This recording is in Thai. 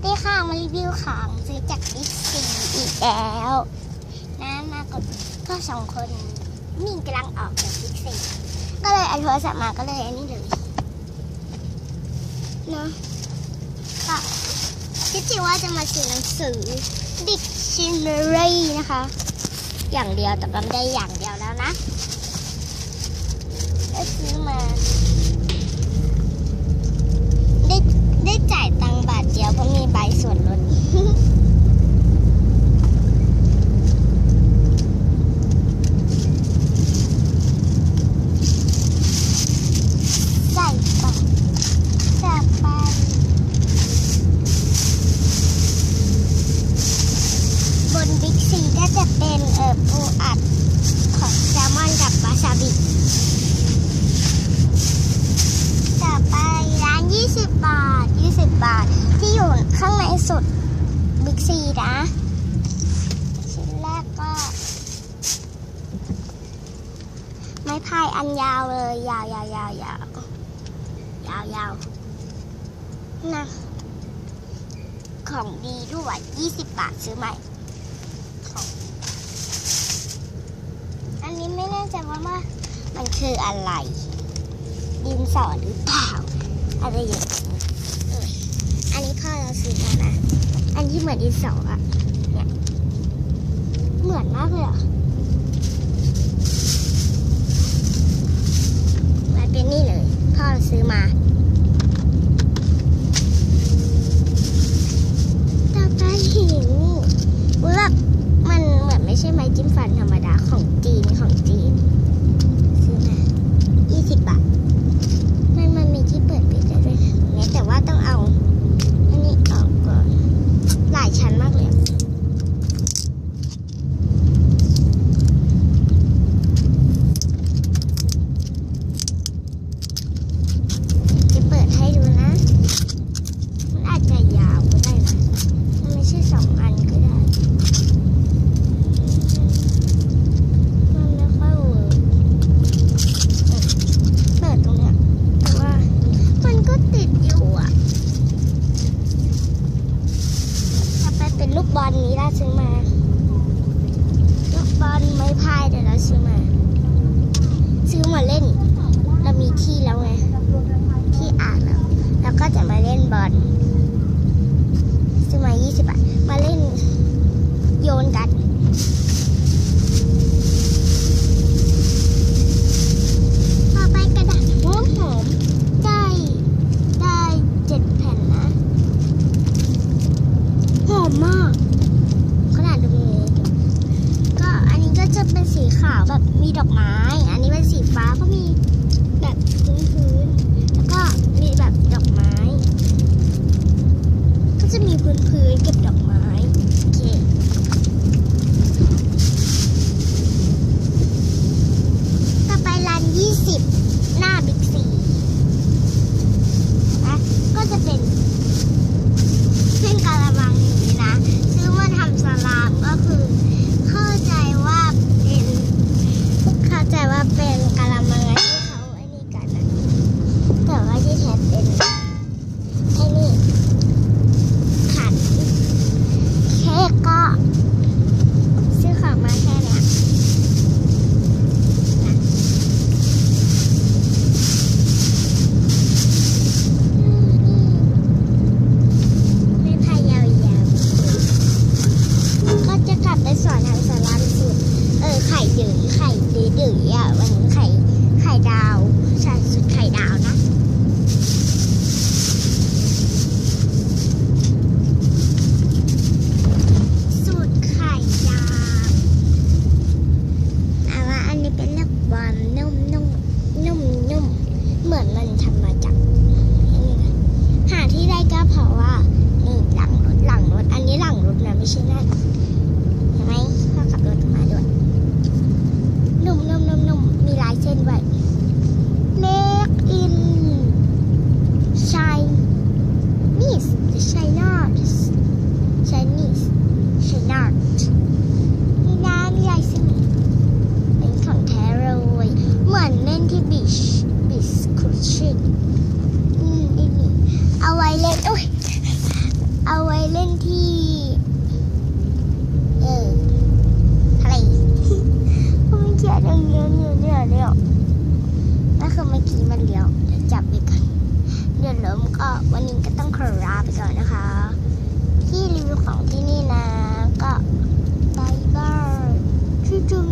วัสดีค่ะมารีวิวของซื้อจากบิ๊กซีอีกแล้วนะมากับก็สองคนนี่กำลังออกจากบิ๊กซีก็เลยเอาโทรศัพท์มาก็เลยอันนี้เลยเนาะก็คิดจริงว่าจะมาซื้อหนังสือ Dictionary นะคะ อย่างเดียวแต่ก็ไม่ได้อย่างเดียวแล้วนะก็ซื้อมาได้ได้จ่ายตังค์บาทเดียวเพราะมีใบส่วนลด ใส่ไปใส่ไป บนบิ๊กซีก็จะ เป็นเอ่อปูอัดของแซลมอนกับวาซาบิ ต่อไปร้าน 20 บาท 20 บาท ที่อยู่ข้างในสุดบิ๊กซีนะ ชิ้นแรกก็ ไม้พายอันยาวเลย ยาวยาวยาวยาวยาวยาวนะของดีด้วย 20 บาทซื้อใหม่ ของอันนี้ไม่แน่ ใจว่าว่ามันคืออะไรดินสอหรือเปล่าอะไรอย่างนี้อออันนี้พ่อเราซื้อมานะ อันที่เหมือนดินสออะเนี่ยเหมือนมากเลยอะมันเป็นนี่เลย พ่อเราซื้อมา ต่อไปหินนี่อุ๊ยแบบมันเหมือนไม่ใช่ ไม้จิ้มฟันธรรมดาของจีนของจีน ซื้อมา 20 บาท มันมันมีที่เปิดปิดได้ด้วยนะเนี่ยแต่ว่าต้องเอา อันนี้ออกก่อน หลายชั้นมากเลยอะจะเปิดให้ดูนะ มันอาจจะยาวก็ได้นะ มันไม่ใช่สองอันก็ได้ มันไม่ค่อยเวิร์กเปิดตรงเนี้ยแต่ว่ามันก็ติดอยู่อะถ้าไปเป็นลูก บอลนี้เราซื้อมา ลูกบอลไม้พายเดี๋ยวเราซื้อมา ซื้อมาเล่น เรามีที่แล้วไง ที่อ่างแล้ว แล้วก็จะมาเล่นบอล ซื้อมา 20 บาท มาเล่นโยนกัน ต่อไปกระดาษหอมหอมๆได้ได้เจ็ดแผ่นนะ หอ มมากขนาดดูเลยก็อันนี้ก็จะเป็นสีขาวแบบมีดอกไม้ อันนี้เป็นสีฟ้าก็มีแบบพื้นพื้นๆแล้วก็มีแบบดอกไม้ ก็จะมีพื้นพื้นๆเก็บดอกไม้โอเคต่อไปร้าน20หน้าบิ๊กซี ไอ้นี่ขันเค้กก็ซื้อของมาแค่เนี้ยไม่พายาวๆก็จะกลับไปสอนทางสารามสุด เออ ไข่ดื้อไข่ดื้อดื้ออะวัน ผมก็วันนี้ก็ต้องขอลาไปก่อนนะคะ ที่รีวิวของที่นี่นะ ก็บายบายจุ๊บ